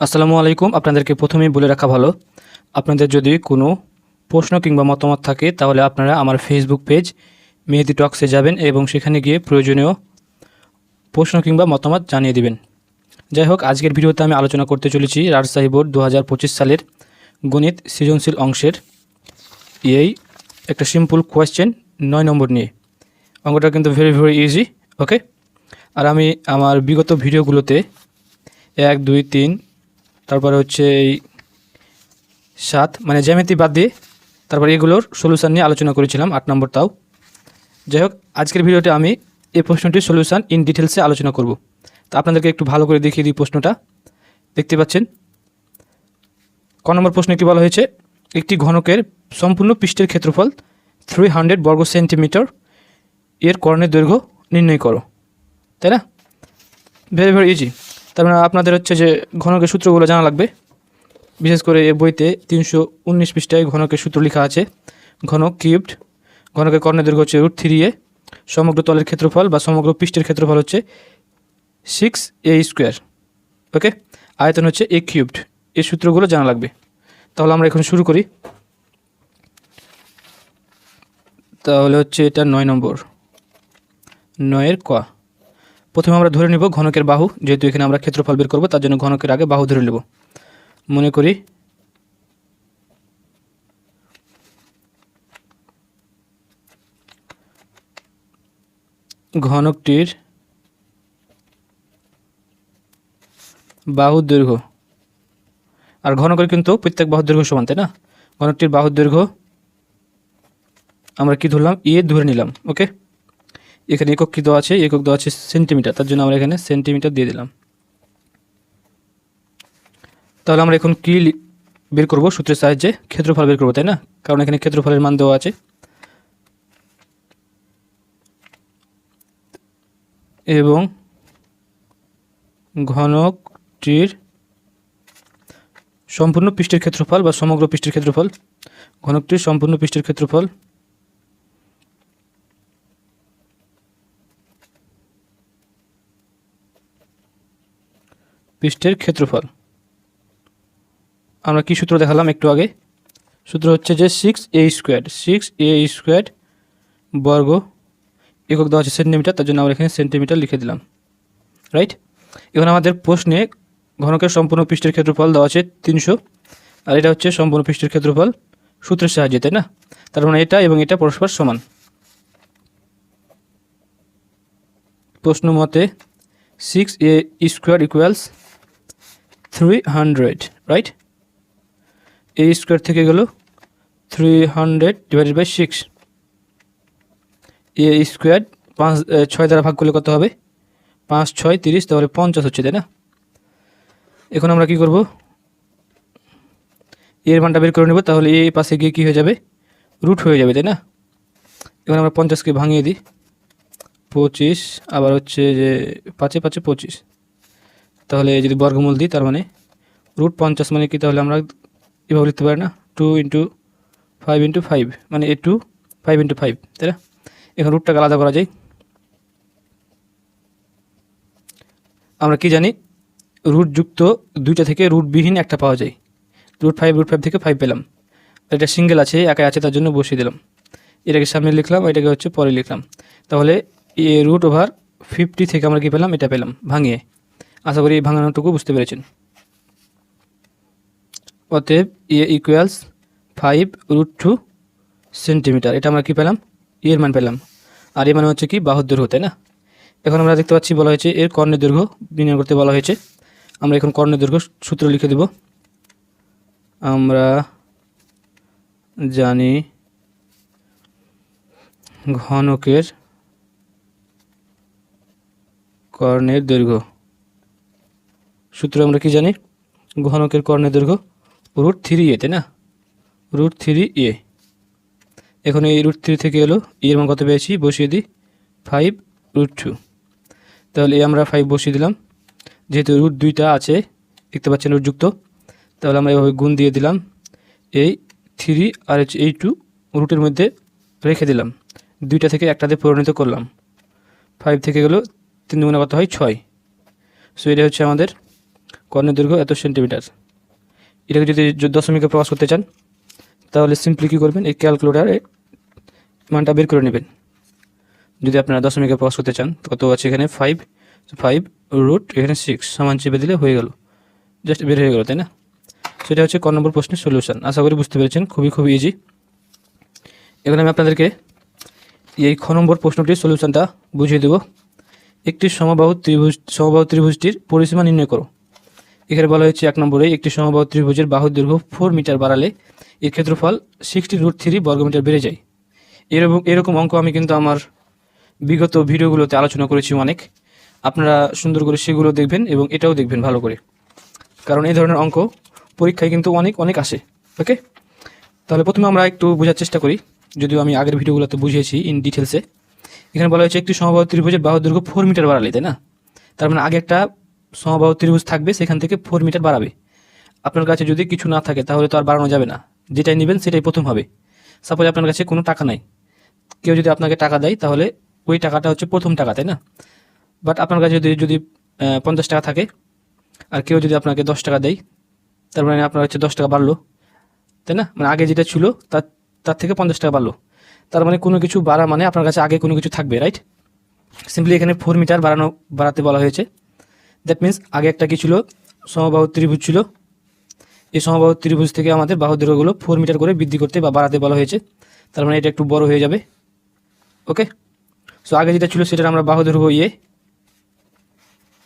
আসসালামু আলাইকুম। আপনাদেরকে প্রথমেই বলে রাখা ভালো, আপনাদের যদি কোনো প্রশ্ন কিংবা মতামত থাকে, তাহলে আপনারা আমার ফেসবুক পেজ মেহেদি টক্সে যাবেন এবং সেখানে গিয়ে প্রয়োজনীয় প্রশ্ন কিংবা মতামত জানিয়ে দিবেন। যাই হোক, আজকের ভিডিওতে আমি আলোচনা করতে চলেছি রাজশাহী বোর্ড দু হাজার পঁচিশ সালের গণিত সৃজনশীল অংশের এই একটা সিম্পল কোয়েশ্চেন নয় নম্বর নিয়ে। অঙ্কটা কিন্তু ভেরি ভেরি ইজি ওকে আর আমি আমার বিগত ভিডিওগুলোতে এক, দুই, তিন তারপরে হচ্ছে এই সাত মানে জ্যামিতি বাদ দিয়ে তারপরে এগুলোর সলিউশান নিয়ে আলোচনা করেছিলাম, আট নম্বর তাও। যাই হোক, আজকের ভিডিওতে আমি এই প্রশ্নটির সলিউশান ইন ডিটেলসে আলোচনা করব। তো আপনাদেরকে একটু ভালো করে দেখিয়ে দিই প্রশ্নটা। দেখতে পাচ্ছেন, ক নম্বর প্রশ্নে কী বলা হয়েছে, একটি ঘনকের সম্পূর্ণ পৃষ্ঠের ক্ষেত্রফল থ্রি হান্ড্রেড বর্গ সেন্টিমিটার এর কর্ণের দৈর্ঘ্য নির্ণয় করো। তাই না? ভেরি ভেরি ইজি তার মানে আপনাদের হচ্ছে যে ঘনকের সূত্রগুলো জানা লাগবে। বিশেষ করে এই বইতে তিনশো উনিশ পৃষ্ঠায় ঘনকের সূত্র লেখা আছে। ঘনক কিউবড, ঘনকের কর্ণের দৈর্ঘ্য হচ্ছে রুট থ্রি এ, সমগ্র তলের ক্ষেত্রফল বা সমগ্র পৃষ্ঠের ক্ষেত্রফল হচ্ছে সিক্স এ স্কোয়ার ওকে আয়তন হচ্ছে এ কিউবড এই সূত্রগুলো জানা লাগবে। তাহলে আমরা এখন শুরু করি। তাহলে হচ্ছে এটা নয় নম্বর, নয়ের ক। প্রথমে আমরা ধরে নিব ঘনকের বাহু, যেহেতু এখানে আমরা ক্ষেত্রফল বের করব, তার জন্য ঘনকের আগে বাহু ধরে নেব। মনে করি ঘনকটির বাহু দৈর্ঘ্য, আর ঘনকের কিন্তু প্রত্যেক বাহু দৈর্ঘ্য সমান, তাই না? ঘনকটির বাহু দৈর্ঘ্য আমরা কি ধরলাম? এ ধরে নিলাম, ওকে? এখানে একক আছে? একক দেওয়া আছে সেন্টিমিটার তার জন্য আমরা এখানে সেন্টিমিটার দিয়ে দিলাম। তাহলে আমরা এখন কি বের করব? সূত্রের সাহায্যে ক্ষেত্রফল বের করব, তাই না? কারণ এখানে ক্ষেত্রফলের মান দেওয়া আছে। এবং ঘনকটির সম্পূর্ণ পৃষ্ঠের ক্ষেত্রফল বা সমগ্র পৃষ্ঠের ক্ষেত্রফল, ঘনকটির সম্পূর্ণ পৃষ্ঠের ক্ষেত্রফল পৃষ্ঠের ক্ষেত্রফল। আমরা কি সূত্র দেখালাম একটু আগে? সূত্র হচ্ছে যে six a square six a square বর্গ একক দেওয়া আছে সেন্টিমিটার তার জন্য আমরা এখানে সেন্টিমিটার লিখে দিলাম। রাইট এখন আমাদের প্রশ্নে ঘনকের সম্পূর্ণ পৃষ্ঠের ক্ষেত্রফল দেওয়া আছে তিনশো, আর এটা হচ্ছে সম্পূর্ণ পৃষ্ঠের ক্ষেত্রফল সূত্রের সাহায্যে, তাই না? তার মানে এটা এবং এটা পরস্পর সমান। প্রশ্ন মতে six a square equals three hundred right a square থেকে গেল three hundred divided by six a square পাঁচ ছয় দ্বারা ভাগ করলে কত হবে? পাঁচ, ছয়, তিরিশ, তাহলে পঞ্চাশ হচ্ছে, তাই না? এখন আমরা কি করব? এর মানটা বের করে নেব, তাহলে এ পাশে গিয়ে কী হয়ে যাবে? রুট হয়ে যাবে, তাই না? এখন আমরা পঞ্চাশকে ভাঙিয়ে দিই। পঁচিশ, আবার হচ্ছে যে পাঁচে পাঁচে পঁচিশ। তাহলে যদি বর্গমূল দিই, তার মানে রুট পঞ্চাশ মানে কি? তাহলে আমরা এভাবে লিখতে পারি না? Two into five into five মানে a two five into five তাই না? এখন রুটটাকে আলাদা করা যায় আমরা কি জানি? রুট যুক্ত দুইটা থেকে রুটবিহীন একটা পাওয়া যায়। রুট ফাইভ রুট ফাইভ থেকে ফাইভ পেলাম। এটা সিঙ্গেল আছে, একাই আছে, তার জন্য বসিয়ে দিলাম। এটাকে সামনে লিখলাম এটাকে হচ্ছে পরে লিখলাম। তাহলে এ রুট ওভার ফিফটি থেকে আমরা কি পেলাম? এটা পেলাম, ভাঙিয়ে। আশা করি এই ভাঙানোটুকু বুঝতে পেরেছেন। অতএব a equals five root two centimetre এটা আমরা কী পেলাম? E এর মান পেলাম। আর এ মানে হচ্ছে কি বাহুর দৈর্ঘ্য, তাই না? এখন আমরা দেখতে পাচ্ছি বলা হয়েছে এর কর্ণের দৈর্ঘ্য নির্ণয় করতে বলা হয়েছে। আমরা এখন কর্ণের দৈর্ঘ্য সূত্র লিখে দেব। আমরা জানি ঘনকের কর্ণের দৈর্ঘ্য। সূত্র আমরা কি জানি? ঘনকের কর্ণের দৈর্ঘ্য রুট থ্রি এ, তাই না? Root three a. এখন এই রুট থ্রি থেকে এলো, এর মান কত পেয়েছি? বসিয়ে দিই ফাইভ রুট টু তাহলে এ আমরা ফাইভ বসিয়ে দিলাম। যেহেতু রুট দুইটা আছে, দেখতে পাচ্ছেন রুট যুক্ত, তাহলে আমরা এভাবে গুণ দিয়ে দিলাম। এই থ্রি আর হচ্ছে এই টু রুটের মধ্যে রেখে দিলাম। দুইটা থেকে একটাতে পরিণত করলাম। ফাইভ থেকে গেলো, তিন দুগুণে কত হয়? ছয়। সো এটা হচ্ছে আমাদের কর্ণের দৈর্ঘ্য এত সেন্টিমিটার। এটাকে যদি দশমিকে প্রকাশ করতে চান, তাহলে সিম্পলি কী করবেন? এই ক্যালকুলেটারে মানটা বের করে নেবেন। যদি আপনারা দশমিকে প্রকাশ করতে চান, কত আছে এখানে? ফাইভ ফাইভ রুট এখানে সিক্স সমান চেপে দিলে হয়ে গেল। জাস্ট বের হয়ে গেল, তাই না? সেটা হচ্ছে ক নম্বর প্রশ্নের সলিউশন আশা করি বুঝতে পেরেছেন, খুবই খুবই ইজি এখন আমি আপনাদেরকে এই খ নম্বর প্রশ্নটির সলিউশনটা বুঝিয়ে দেব। একটি সমবাহু ত্রিভুজ সমবাহু ত্রিভুজটির পরিসীমা নির্ণয় করো। এখানে বলা হয়েছে এক নম্বরে একটি সমবাহু ত্রিভুজের বাহুর দৈর্ঘ্য ফোর মিটার বাড়ালে এর ক্ষেত্রফল সিক্সটি রুট থ্রি বর্গমিটার বেড়ে যায়। এরকম এরকম অঙ্ক আমি কিন্তু আমার বিগত ভিডিওগুলোতে আলোচনা করেছি অনেক। আপনারা সুন্দর করে সেগুলো দেখবেন এবং এটাও দেখবেন ভালো করে। কারণ এই ধরনের অঙ্ক পরীক্ষায় কিন্তু অনেক অনেক আসে, ওকে? তাহলে প্রথমে আমরা একটু বোঝার চেষ্টা করি। যদিও আমি আগের ভিডিওগুলোতে বুঝিয়েছি ইন ডিটেলসে এখানে বলা হয়েছে একটি সমবাহু ত্রিভুজের বাহুর দৈর্ঘ্য ফোর মিটার বাড়ালে, তাই না? তার মানে আগে একটা সমবাহু ত্রিভুজ থাকবে, সেখান থেকে ফোর মিটার বাড়াবে। আপনার কাছে যদি কিছু না থাকে, তাহলে তো আর বাড়ানো যাবে না। যেটাই নেবেন, সেটাই প্রথম হবে। সাপোজ আপনার কাছে কোনো টাকা নাই। কেউ যদি আপনাকে টাকা দেয়, তাহলে ওই টাকাটা হচ্ছে প্রথম টাকা, তাই না? বাট আপনার কাছে যদি যদি পঞ্চাশ টাকা থাকে, আর কেউ যদি আপনাকে দশ টাকা দেয়, তার মানে আপনার হচ্ছে দশ টাকা বাড়লো, তাই না? মানে আগে যেটা ছিল, তার তার থেকে পঞ্চাশ টাকা বাড়লো। তার মানে কোনো কিছু বাড়া মানে আপনার কাছে আগে কোনো কিছু থাকবে রাইট সিম্পলি এখানে ফোর মিটার বাড়ানো, বাড়াতে বলা হয়েছে। দ্যাট মিন্স আগে একটা কি ছিল? সমবাহু ত্রিভুজ ছিল। এই সমবাহু ত্রিভুজ থেকে আমাদের বাহু দৈর্ঘ্যগুলো ফোর মিটার করে বৃদ্ধি করতে বা বাড়াতে বলা হয়েছে। তার মানে এটা একটু বড় হয়ে যাবে। ওকে সো আগে যেটা ছিল সেটার আমরা বাহু দৈর্ঘ্য ইয়ে।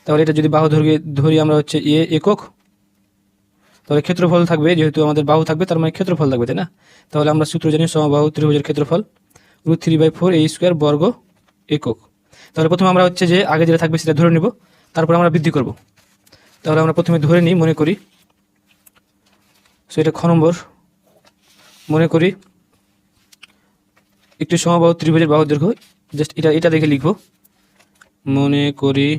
তাহলে এটা যদি বাহু দৈর্ঘ্যে ধরি আমরা হচ্ছে ইয়ে একক। তাহলে ক্ষেত্রফল থাকবে, যেহেতু আমাদের বাহু থাকবে, তার মানে ক্ষেত্রফল থাকবে, তাই না? তাহলে আমরা সূত্র জানি সমবাহু ত্রিভুজের ক্ষেত্রফল রুট থ্রি বাই ফোর এই স্কোয়ার বর্গ একক। তাহলে প্রথমে আমরা হচ্ছে যে আগে যেটা থাকবে সেটা ধরে নিব। তারপর আমরা বৃদ্ধি করব। তাহলে আমরা প্রথমে ধরে নিই, মনে করি। সো এটা খ নম্বর। মনে করি একটি সমবাহু ত্রিভুজের বাহু দৈর্ঘ্য। জাস্ট এটা এটা দেখে লিখব। মনে করি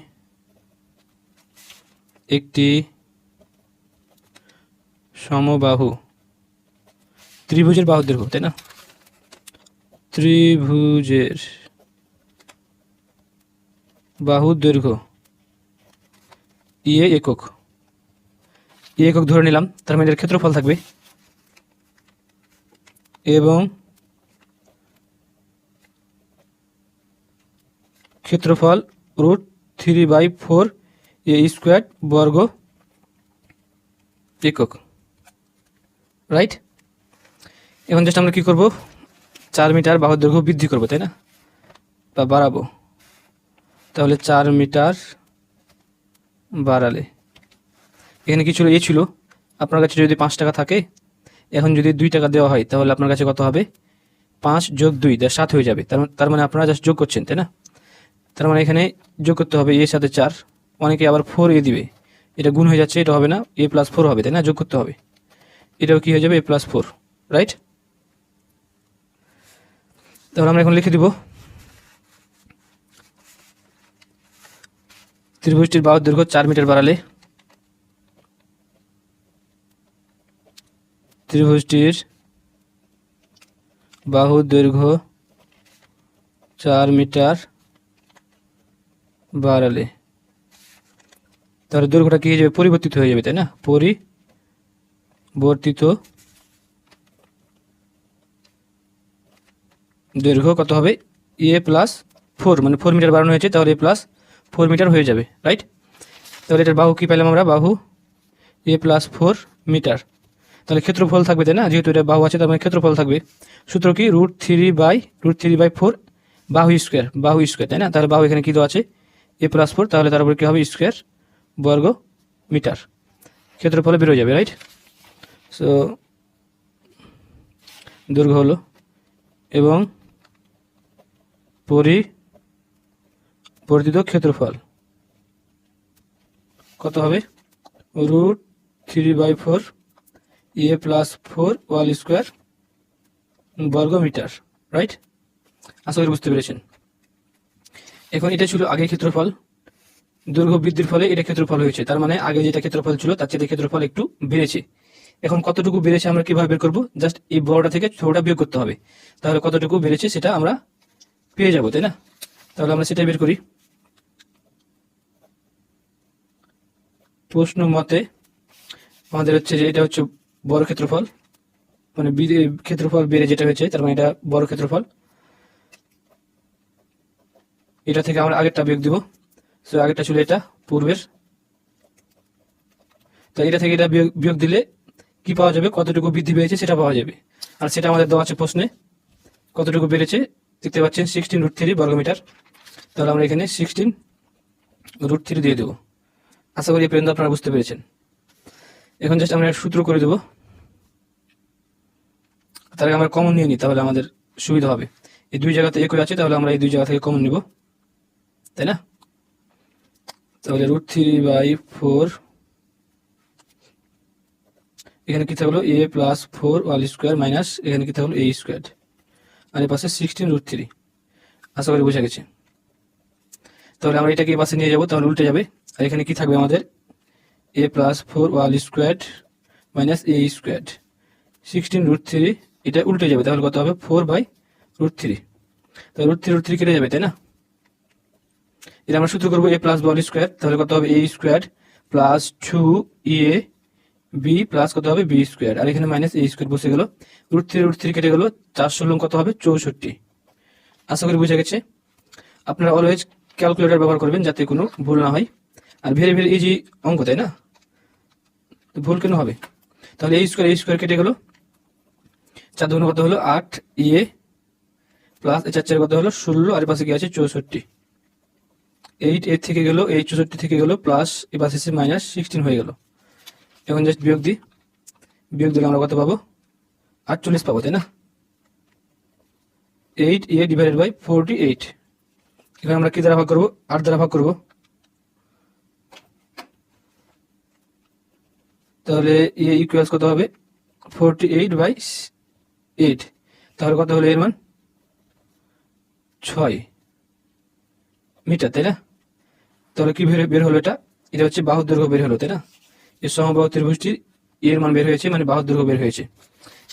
একটি সমবাহু ত্রিভুজের বাহু দৈর্ঘ্য, তাই না? ত্রিভুজের বাহু দৈর্ঘ্য ইয়ে একক। ইয়ে একক ধরে নিলাম, তার মানে ক্ষেত্রফল থাকবে। এবং ক্ষেত্রফল root three by four a square বর্গ একক। রাইট এখন জাস্ট আমরা কী করব? চার মিটার বাহুর দৈর্ঘ্য বৃদ্ধি করব, তাই না? বা বাড়াবো। তাহলে চার মিটার বাড়ালে। এখানে কি ছিল এ ছিল। আপনার কাছে যদি পাঁচ টাকা থাকে, এখন যদি দুই টাকা দেওয়া হয়, তাহলে আপনার কাছে কত হবে? পাঁচ যোগ দুই তার সাত হয়ে যাবে। তার মানে- তার মানে আপনারা জাস্ট যোগ করছেন, তাই না? তার মানে এখানে যোগ করতে হবে এর সাথে চার। অনেকে আবার ফোর এ দিবে। এটা গুণ হয়ে যাচ্ছে, এটা হবে না। এ প্লাস ফোর হবে, তাই না? যোগ করতে হবে। এটাও কি হয়ে যাবে? এ প্লাস ফোর রাইট তাহলে আমরা এখন লিখে দিব ত্রিভুজটির বাহুর দৈর্ঘ্য চার মিটার বাড়ালে ত্রিভুজটির বাহু দৈর্ঘ্য চার মিটার বাড়ালে। তাহলে দৈর্ঘ্যটা কি হয়ে যাবে? পরিবর্তিত হয়ে যাবে, তাই না? পরিবর্তিত দৈর্ঘ্য কত হবে? এ প্লাস ফোর মানে ফোর মিটার বাড়ানো হয়েছে, তাহলে এ প্লাস ফোর মিটার হয়ে যাবে রাইট তাহলে এটার বাহু কী পেলাম আমরা? বাহু এ প্লাস ফোর মিটার তাহলে ক্ষেত্রফল থাকবে তাই না? যেহেতু এটা বাহু আছে, তার মানে ক্ষেত্রফল থাকবে। সূত্র কি? Root three by root three by four বাহু স্কোয়ার বাহু স্কোয়ার তাই না? তাহলে বাহু এখানে কী দেওয়া আছে? এ প্লাস ফোর তাহলে তার উপরে কী হবে? স্কোয়ার বর্গ মিটার ক্ষেত্রফলে বেরোয় যাবে রাইট সো দৈর্ঘ্য হলো এবং পরিবর্তিত ক্ষেত্রফল। কত হবে? Root three by four, a plus four whole square বর্গ মিটার রাইট? আশা করি বুঝতে পেরেছেন। এখন এটা ছিল আগে ক্ষেত্রফল। দৈর্ঘ্য বৃদ্ধির ফলে এটা ক্ষেত্রফল হয়েছে। তার মানে আগে যেটা ক্ষেত্রফল ছিল, তার চেয়ে ক্ষেত্রফল একটু বেড়েছে। এখন কতটুকু বেড়েছে আমরা কীভাবে বের করব? জাস্ট এই বড়টা থেকে ছোটটা বিয়োগ করতে হবে। তাহলে কতটুকু বেড়েছে সেটা আমরা পেয়ে যাব, তাই না? তাহলে আমরা সেটাই বের করি। প্রশ্ন মতে আমাদের হচ্ছে যে এটা হচ্ছে বড় ক্ষেত্রফল মানে ক্ষেত্রফল বেড়ে যেটা হয়েছে, তার মানে এটা বড় ক্ষেত্রফল। এটা থেকে আমরা আগেরটা বিয়োগ দিব। সো আগেরটা ছিল এটা, পূর্বের। তো এটা থেকে এটা বিয়োগ দিলে কি পাওয়া যাবে? কতটুকু বৃদ্ধি পেয়েছে সেটা পাওয়া যাবে। আর সেটা আমাদের দেওয়া আছে প্রশ্নে। কতটুকু বেড়েছে? দেখতে পাচ্ছেন সিক্সটিন রুট থ্রি বর্গমিটার। তাহলে আমরা এখানে সিক্সটিন রুট থ্রি দিয়ে দেবো। আশা করি পর্যন্ত আপনারা বুঝতে পেরেছেন। এখন জাস্ট আমরা সূত্র করে দেবো। আগে আমরা কমন নিয়ে নিই, তাহলে আমাদের সুবিধা হবে। এই দুই জায়গাতে একই আছে, তাহলে আমরা এই দুই জায়গা থেকে কমন নিব। তাই না? তাহলে রুট থ্রি বাই ফোর এখানে কি থাকল? A plus four whole square minus এখানে কি থাকল? এ স্কোয়ার আর এ পাশে সিক্সটিন রুট থ্রি আশা করি বোঝা গেছে। তাহলে আমরা এটাকে পাশে নিয়ে যাব, তাহলে উল্টে যাবে। আর এখানে কি থাকবে আমাদের? A plus four whole square minus a square sixteen root three এটা উল্টে যাবে, তাহলে কত হবে? ফোর বাই রুট থ্রি তাহলে রুট থ্রি রুট থ্রি কেটে যাবে, তাই না? এটা আমরা সূত্র করব এ প্লাস বল স্কোয়ার তাহলে কত হবে? A square plus two a b plus কত হবে? বি স্কোয়ার আর এখানে মাইনাস এ স্কোয়ার বসে গেল। রুট থ্রি রুট থ্রি কেটে গেল, চারশো লং কত হবে? চৌষট্টি। আশা করি বুঝে গেছে। আপনারা অলওয়েজ ক্যালকুলেটর ব্যবহার করবেন যাতে কোনো ভুল না হয়। আর ভেরি ভেরি ইজি অঙ্ক, তাই না? ভুল কেন হবে? তাহলে এই স্কোয়ার এই স্কোয়ার কেটে গেল। চার দুগুণ কত হলো? আট ইয়ে প্লাস চার চার কত হলো? ষোলো, আর পাশে কি আছে চৌষট্টি। এইট এর থেকে গেল এই চৌষট্টি থেকে গেল প্লাস এ পাশে এসে মাইনাস সিক্সটিন হয়ে গেল। এখন জাস্ট বিয়োগ দিই। বিয়োগ দিলে আমরা কত পাবো? আটচল্লিশ পাবো, তাই না? Eight a divided by forty eight এখানে আমরা কি দ্বারা ভাগ করব? আট দ্বারা ভাগ করব? তাহলে এ ইকুয়ালস কত হবে? ফোরটি এইট বাই এইট তাহলে কত হলো এর মান? ছয় মিটার, তাই না? তাহলে কি বের বের হলো এটা? এটা হচ্ছে বাহুর দৈর্ঘ্য বের হলো, তাই না? এর সমবাহু ত্রিভুজটির এর মান বের হয়েছে মানে বাহুর দৈর্ঘ্য বের হয়েছে।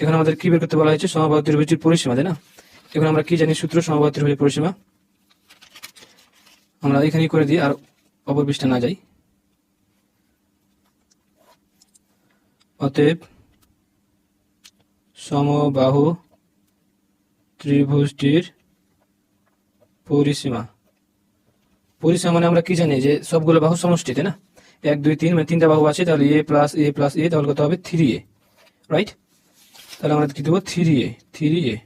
এখানে আমাদের কি বের করতে বলা হয়েছে? সমবাহু ত্রিভুজটির পরিসীমা, তাই না? এখন আমরা কি জানি সূত্র সমবাহু ত্রিভুজের পরিসীমা? আমরা এখানেই করে দিই, আর অপর পৃষ্ঠা না যাই। অতএব সমবাহু ত্রিভুজটির পরিসীমা। পরিসীমা মানে আমরা কি জানি যে সবগুলো বাহু সমষ্টি, তাই না? এক, দুই, তিন মানে তিনটা বাহু আছে, তাহলে এ প্লাস এ প্লাস এ তাহলে কত হবে? থ্রি এ রাইট তাহলে আমরা কি দেবো? Three a three a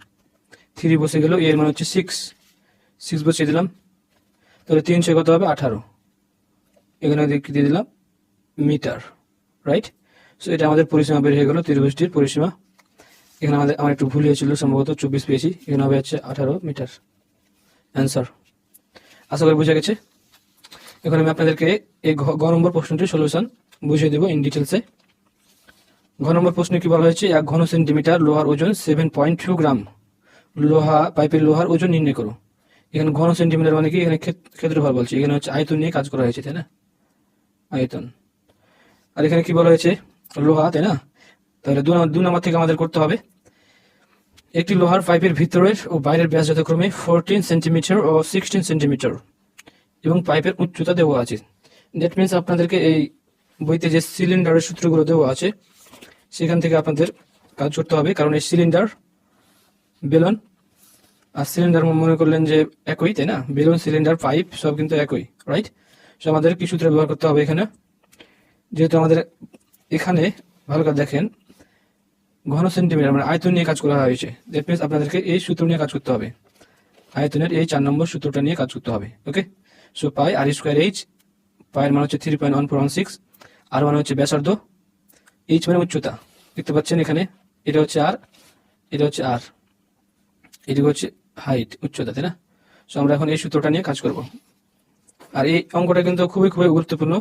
three বসে গেল এর মানে হচ্ছে সিক্স সিক্স বসিয়ে দিলাম, তাহলে তিনশো কত হবে? আঠারো। এখানে দিয়ে দিলাম মিটার রাইট সো এটা আমাদের পরিসীমা বের হয়ে গেল ত্রিভুজটির পরিসীমা। এখানে আমাদের আমার একটু ভুল হয়েছিল, সম্ভবত চব্বিশ পেয়েছি। এখানে হবে হচ্ছে আঠারো মিটার। অ্যান্সার আশা করি বোঝা গেছে। এখন আমি আপনাদেরকে এই ঘ নম্বর প্রশ্নটির সলিউশন বুঝিয়ে দেবো ইন ডিটেলসে ঘ নম্বর প্রশ্নে কি বলা হয়েছে? এক ঘন সেন্টিমিটার লোহার ওজন সেভেন পয়েন্ট টু গ্রাম লোহা পাইপের লোহার ওজন নির্ণয় করো। এখানে ঘন সেন্টিমিটার মানে কি? এখানে ক্ষেত- ক্ষেত্রফল বলছে। এখানে হচ্ছে আয়তন নিয়ে কাজ করা হয়েছে, তাই না? আয়তন। আর এখানে কি বলা হয়েছে? লোহা, তাই না? তাহলে দু নম্বর থেকে আমাদের করতে হবে। একটি লোহার পাইপের ভিতরের ও বাইরের ব্যাস যথাক্রমে ফোরটিন সেন্টিমিটার ও সিক্সটিন সেন্টিমিটার এবং পাইপের উচ্চতা দেওয়া আছে। দ্যাট মিনস আপনাদেরকে এই বইতে যে সিলিন্ডারের সূত্রগুলো দেওয়া আছে, সেখান থেকে আপনাদের কাজ করতে হবে। কারণ এই সিলিন্ডার বেলন, আর সিলিন্ডার মনে করলেন যে একই, তাই না? বেলুন সিলিন্ডার পাইপ, সব কিন্তু একই রাইট সো আমাদের কি সূত্র ব্যবহার করতে হবে এখানে। যেহেতু আমাদের এখানে, ভালো করে দেখেন, ঘন সেন্টিমিটার মানে আয়তন নিয়ে কাজ করা হয়েছে। দ্যাট মিনস আপনাদেরকে এই সূত্র নিয়ে কাজ করতে হবে। আয়তনের এই চার নম্বর সূত্রটা নিয়ে কাজ করতে হবে, okay? So pi r square h পায়ের মান হচ্ছে three point one four one six r মানে হচ্ছে ব্যাসার্ধ এইচ মানে উচ্চতা। দেখতে পাচ্ছেন এখানে, এটা হচ্ছে আর এটা হচ্ছে আর এদিকে হচ্ছে হাইট উচ্চতা, তাই না? সো আমরা এখন এই সূত্রটা নিয়ে কাজ করব। আর এই অঙ্কটা কিন্তু খুবই খুবই গুরুত্বপূর্ণ।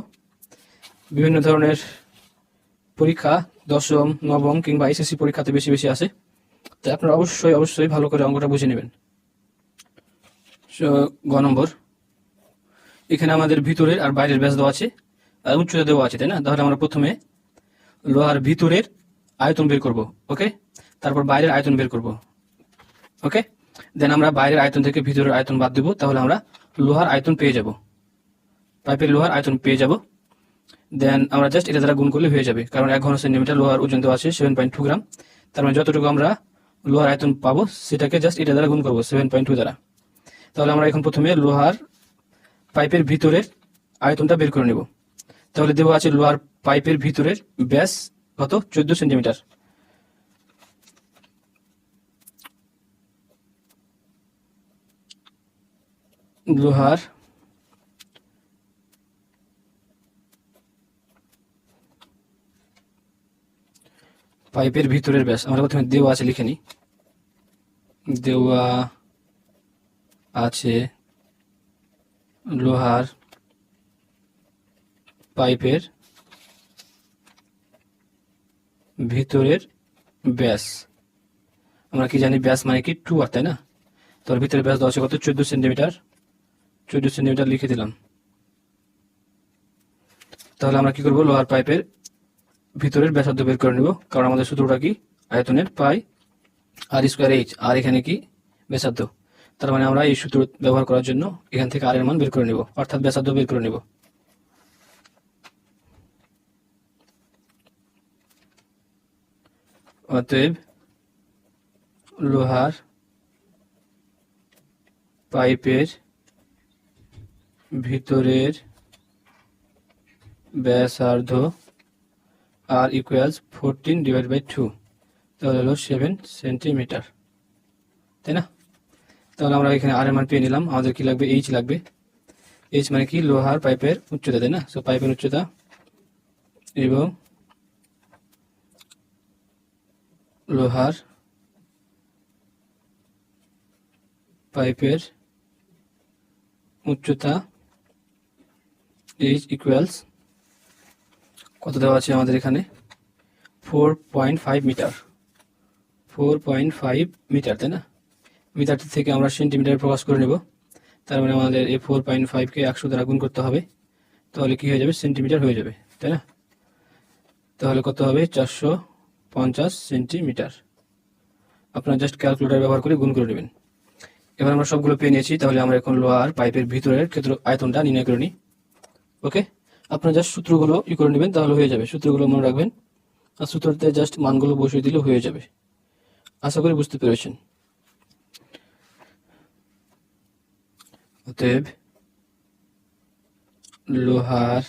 বিভিন্ন ধরনের পরীক্ষা, দশম, নবম কিংবা এসএসসি পরীক্ষাতে বেশি বেশি আসে তো আপনারা অবশ্যই অবশ্যই ভালো করে অঙ্কটা বুঝে নেবেন। গ নম্বর। এখানে আমাদের ভিতরের আর বাইরের ব্যাস দেওয়া আছে। আর উচ্চতা দেওয়া আছে, তাই না? তাহলে আমরা প্রথমে লোহার ভিতরের আয়তন বের করব, ওকে? তারপর বাইরের আয়তন বের করব, ওকে? দেন আমরা বাইরের আয়তন থেকে ভিতরের আয়তন বাদ দেবো, তাহলে আমরা লোহার আয়তন পেয়ে যাব। পাইপের লোহার আয়তন পেয়ে যাব। দেন আমরা জাস্ট এটা দ্বারা গুণ করলে হয়ে যাবে। কারণ এক ঘন সেন্টিমিটার লোহার ওজন দেওয়া আছে সেভেন পয়েন্ট টু গ্রাম তার মানে যতটুকু আমরা লোহার আয়তন পাবো, সেটাকে জাস্ট এটা দ্বারা গুণ করব সেভেন পয়েন্ট টু দ্বারা। তাহলে আমরা এখন প্রথমে লোহার পাইপের ভিতরের আয়তনটা বের করে নেব। তাহলে দেওয়া আছে লোহার পাইপের ভিতরের ব্যাস কত? চোদ্দ সেন্টিমিটার। লোহার পাইপের ভিতরের ব্যাস, আমরা প্রথমে দেওয়া আছে লিখে নিই। দেওয়া আছে লোহার পাইপের ভিতরের ব্যাস। আমরা কি জানি ব্যাস মানে কি? টু আর, তাই না? তোর ভিতরে ব্যাস আছে কত? চোদ্দ সেন্টিমিটার। চোদ্দ সেন্টিমিটার লিখে দিলাম। তাহলে আমরা কি করব? লোহার পাইপের ভিতরের ব্যাসার্ধ বের করে নেব, কারণ আমাদের সূত্রটা কি? আয়তনের পাই আর স্কোয়ার এইচ আর এখানে কি? ব্যাসার্ধ। তার মানে আমরা এই সূত্র ব্যবহার করার জন্য এখান থেকে আর এর মান বের করে নেব, অর্থাৎ ব্যাসার্ধ বের করে নেব। অতএব লোহার পাইপের ভিতরের ব্যাসার্ধ r equals fourteen divide by two তাহলে হলো সেভেন সেন্টিমিটার তাই না? তাহলে আমরা এখানে আর এর মান পেয়ে নিলাম। আমাদের কি লাগবে? এইচ লাগবে। এইচ মানে কি? লোহার পাইপের উচ্চতা, তাই না? সো পাইপের উচ্চতা এবং লোহার পাইপের উচ্চতা এইচ ইকুয়ালস কত দেওয়া আছে আমাদের এখানে? Four point five metre four point five metre তাই না? মিটারটি থেকে আমরা সেন্টিমিটার প্রকাশ করে নেব। তার মানে আমাদের এই ফোর পয়েন্ট ফাইভকে একশো দ্বারা গুণ করতে হবে। তাহলে কি হয়ে যাবে? সেন্টিমিটার হয়ে যাবে, তাই না? তাহলে কত হবে? চারশো পঞ্চাশ সেন্টিমিটার আপনারা জাস্ট ক্যালকুলেটার ব্যবহার করে গুণ করে নেবেন। এবার আমরা সবগুলো পেয়ে নিয়েছি। তাহলে আমরা এখন লোহার পাইপের ভিতরের ক্ষেত্র আয়তনটা নির্ণয় করে নিই। ওকে আপনারা জাস্ট সূত্রগুলো ই করে নেবেন, তাহলে হয়ে যাবে। সূত্রগুলো মনে রাখবেন। আর সূত্রতে জাস্ট মানগুলো বসিয়ে দিলে হয়ে যাবে। আশা করি বুঝতে পেরেছেন। অতএব, লোহার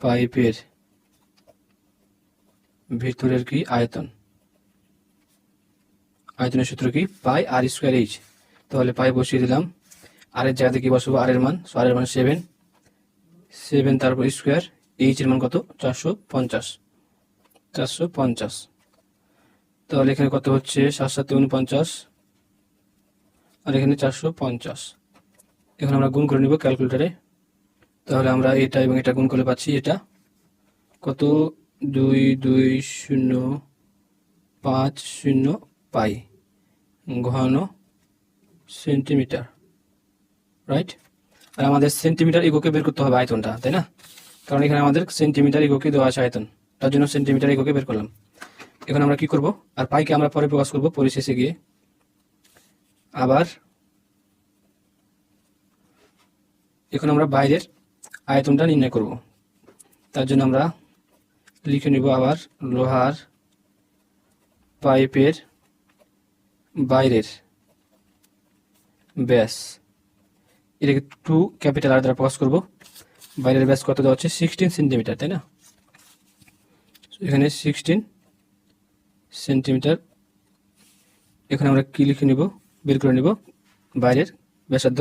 পাইপের ভিতরের কি আয়তন? আয়তনের সূত্র কি? Pi r square h. তাহলে পাই বসিয়ে দিলাম। আর এর জায়গাতে কি বসাবো? আর এর মান। সো আর এর মান সেভেন। সেভেন তারপর স্কোয়ার, এইচ এর মান কত? চারশো পঞ্চাশ। চারশো পঞ্চাশ। তাহলে এখানে কত হচ্ছে? সাত সাথে উনপঞ্চাশ। আর এখানে চারশো পঞ্চাশ। এখন আমরা গুণ করে নিব ক্যালকুলেটারে। তাহলে আমরা এটা এবং এটা গুণ করে পাচ্ছি, এটা কত? দুই দুই, শূন্য, পাঁচ, শূন্য, পাই। ঘন সেন্টিমিটার। রাইট? আর আমাদের সেন্টিমিটার ইগোকে বের করতে হবে আয়তনটা, তাই না? কারণ এখানে আমাদের সেন্টিমিটার ইগোকে দেওয়া আছে আয়তন। তার জন্য সেন্টিমিটার ইগোকে বের করলাম। এখন আমরা কি করব? আর পাইকে আমরা পরে প্রকাশ করব পরিশেষে গিয়ে। আবার এখন আমরা বাইরের আয়তনটা নির্ণয় করব। তার জন্য আমরা লিখে নিব আবার লোহার পাইপের বাইরের ব্যাস। এটাকে টু ক্যাপিটাল আর দ্বারা প্রকাশ করব। বাইরের ব্যাস কত দেওয়া হচ্ছে? সিক্সটিন সেন্টিমিটার তাই না? এখানে সিক্সটিন সেন্টিমিটার এখানে আমরা কি লিখে নিব? বের করে নিব। বাইরের ব্যাসার্ধ।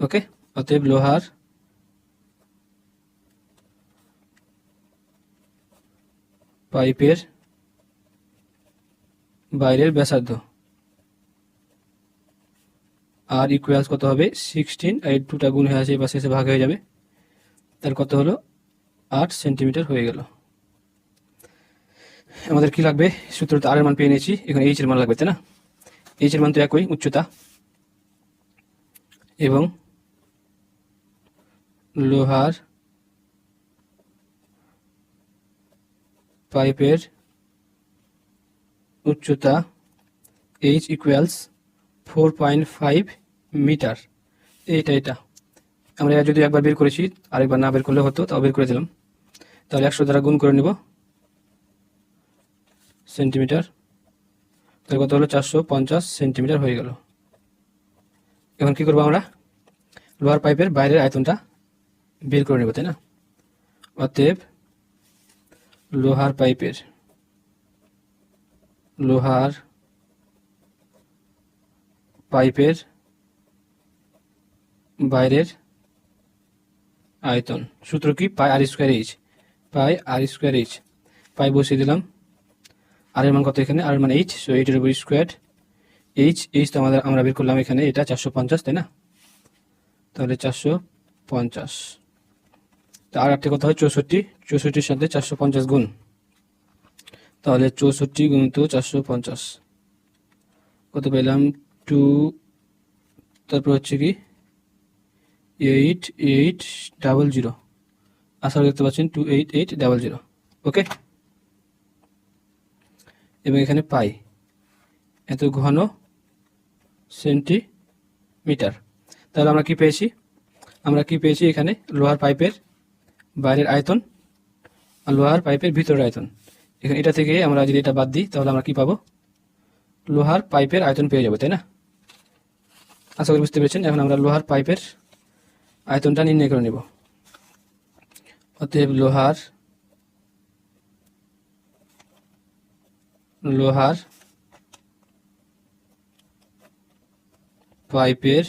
ওকে অতএব লোহার পাইপের বাইরের ব্যাসার্ধ। আর ইকুয়ালস কত হবে? সিক্সটিন এই টুটা গুণ হয়ে আছে, এবার শেষে ভাগ হয়ে যাবে। তার কত হলো? আট সেন্টিমিটার হয়ে গেল। আমাদের কি লাগবে? সূত্রতে আর এর মান পেয়ে নিয়েছি। এখানে এইচ এর মান লাগবে, তাই না? এইচ এর মান তো একই, উচ্চতা। এবং লোহার পাইপের উচ্চতা h equals four point five metre এইটা এটা আমরা যদি একবার বের করেছি, আরেকবার না বের করলে হতো, তাও বের করে দিলাম। তাহলে একশো দ্বারা গুণ করে নেব। সেন্টিমিটার। তাহলে কত হলো? চারশো পঞ্চাশ সেন্টিমিটার হয়ে গেল। এখন কি করব আমরা? লোহার পাইপের বাইরের আয়তনটা বের করে নেব, তাই না? অতএব লোহার পাইপের, লোহার পাইপের বাইরের আয়তন। সূত্র কি? Pi r square h. Pi r square h. Pi বসিয়ে দিলাম। আর এর মান কত এখানে? আর মান এইচ। সো এইটের উপর স্কোয়ার এইচ। এইচ তো আমাদের আমরা বের করলাম এখানে। এটা চারশো পঞ্চাশ, তাই না? তাহলে চারশো পঞ্চাশ। তা আর একটা কথা হয়, চৌষট্টি। চৌষট্টির সাথে চারশো পঞ্চাশ গুণ। তাহলে চৌষট্টি গুণিত চারশো পঞ্চাশ। কত পেলাম? টু, তারপর হচ্ছে কি এইট এইট ডাবল জিরো আশা দেখতে পাচ্ছেন two eight eight double zero okay এবং এখানে পাই। এত ঘন সেন্টিমিটার তাহলে আমরা কি পেয়েছি? আমরা কি পেয়েছি এখানে? লোহার পাইপের বাইরের আয়তন আর লোহার পাইপের ভিতরের আয়তন। এখানে এটা থেকে আমরা যদি এটা বাদ দিই, তাহলে আমরা কি পাবো? লোহার পাইপের আয়তন পেয়ে যাব, তাই না? আশা করি বুঝতে পেরেছেন। এখন আমরা লোহার পাইপের আয়তনটা নির্ণয় করে নেব। অতএব লোহার লোহার পাইপের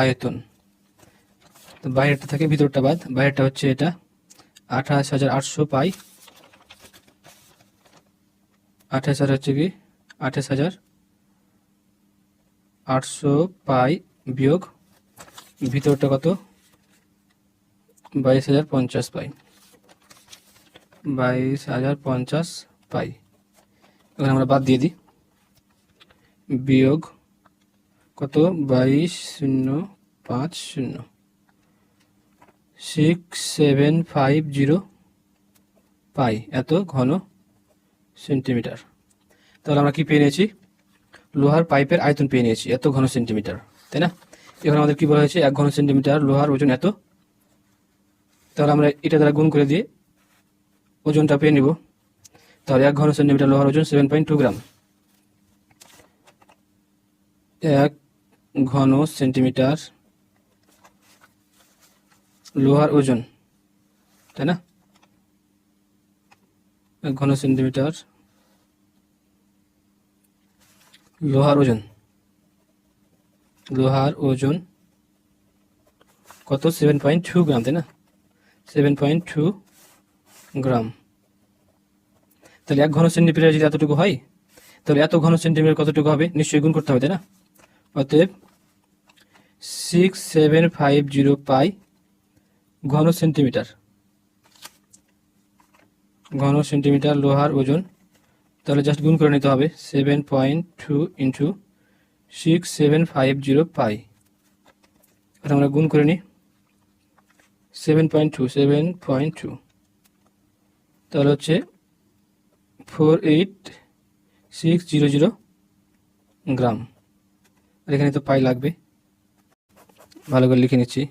আয়তন। তো বাইরেরটা থাকে, ভিতরটা বাদ। বাইরেটা হচ্ছে এটা, আঠাশ হাজার আটশো পাই। আঠাশ হাজার হচ্ছে কি? আঠাশ হাজার আটশো পাই বিয়োগ, ভিতরটা কত? বাইশ হাজার পঞ্চাশ পাই। বাইশ হাজার পঞ্চাশ পাই। এবার আমরা বাদ দিয়ে দিই। বিয়োগ কত? বাইশ শূন্য পাঁচ শূন্য। Six seven five zero pi. এত ঘন সেন্টিমিটার। তাহলে আমরা কি পেয়ে নিয়েছি? লোহার পাইপের আয়তন পেয়ে নিয়েছি, এত ঘন সেন্টিমিটার, তাই না? এখানে আমাদের কি বলা হয়েছে? এক ঘন সেন্টিমিটার লোহার ওজন এত। তাহলে আমরা এটা দ্বারা গুণ করে দিয়ে ওজনটা পেয়ে নিব। তাহলে এক ঘন সেন্টিমিটার লোহার ওজন সেভেন পয়েন্ট টু গ্রাম। এক ঘন সেন্টিমিটার লোহার ওজন, তাই না? এক ঘন সেন্টিমিটার লোহার ওজন। লোহার ওজন কত? সেভেন পয়েন্ট টু গ্রাম, তাই না? Seven point two gram. তাহলে এক ঘন সেন্টিমিটার যদি এতটুকু হয়, তাহলে এত ঘন সেন্টিমিটার কতটুকু হবে? নিশ্চয়ই গুণ করতে হবে, তাই না? অতএব six seven five zero pi ঘন সেন্টিমিটার ঘন সেন্টিমিটার লোহার ওজন তাহলে জাস্ট গুণ করে নিতে হবে seven point two into six seven five zero pi এটা আমরা গুণ করে নিই seven point two seven point two তাহলে হচ্ছে four eight six zero zero gram আর এখানে তো পাই লাগবে। ভালো করে লিখে নিচ্ছি।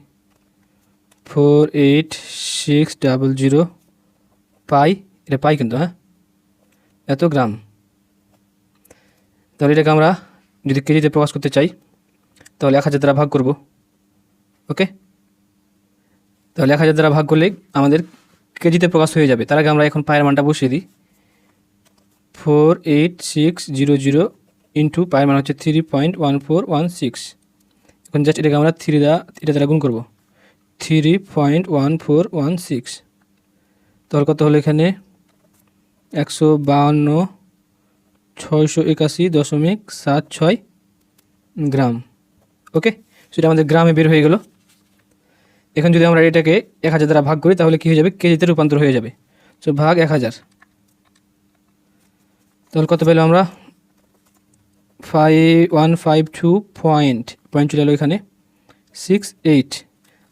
Four eight six double zero pi এটা পাই কিন্তু হ্যাঁ? এত গ্রাম। তাহলে এটাকে আমরা যদি কেজিতে প্রকাশ করতে চাই, তাহলে এক হাজার দ্বারা ভাগ করব। ওকে? তাহলে এক হাজার দ্বারা ভাগ করলে আমাদের কেজিতে প্রকাশ হয়ে যাবে। তার আগে আমরা এখন পায়ের মানটা বসিয়ে দিই। Four eight six zero zero into পায়ের মান হচ্ছে three point one four one six. এখন জাস্ট এটাকে আমরা থ্রি দ্বারা, এটা দ্বারা গুণ করব। Three point one four one six. তাহলে কত হলো এখানে? একশো বাহান্ন ছয়শো একাশি দশমিক সাত ছয় গ্রাম। ওকে? সেটা আমাদের গ্রামে বের হয়ে গেল। এখন যদি আমরা এটাকে এক হাজার দ্বারা ভাগ করি, তাহলে কী হয়ে যাবে? কেজিতে রূপান্তর হয়ে যাবে। সো ভাগ এক হাজার। তাহলে কত পেলাম আমরা? Five one five two point point চলে এলো এখানে। সিক্স এইট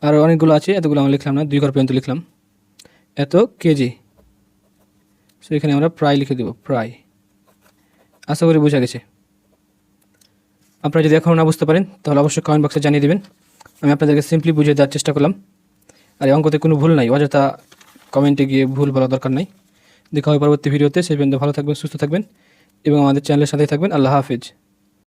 আর অনেকগুলো আছে, এতগুলো আমরা লিখলাম না, দুই ঘর পর্যন্ত লিখলাম। এত কেজি। সো এখানে আমরা প্রায় লিখে দেব প্রায় আশা করি বোঝা গেছে। আপনারা যদি এখনও না বুঝতে পারেন, তাহলে অবশ্যই কমেন্ট বক্সে জানিয়ে দেবেন। আমি আপনাদেরকে সিম্পলি বুঝিয়ে দেওয়ার চেষ্টা করলাম। আর অঙ্কতে কোনো ভুল নাই, অযথা কমেন্টে গিয়ে ভুল বলা দরকার নাই। দেখা হবে পরবর্তী ভিডিওতে সেই পর্যন্ত ভালো থাকবেন, সুস্থ থাকবেন। এবং আমাদের চ্যানেলের সাথেই থাকবেন। আল্লাহ হাফিজ।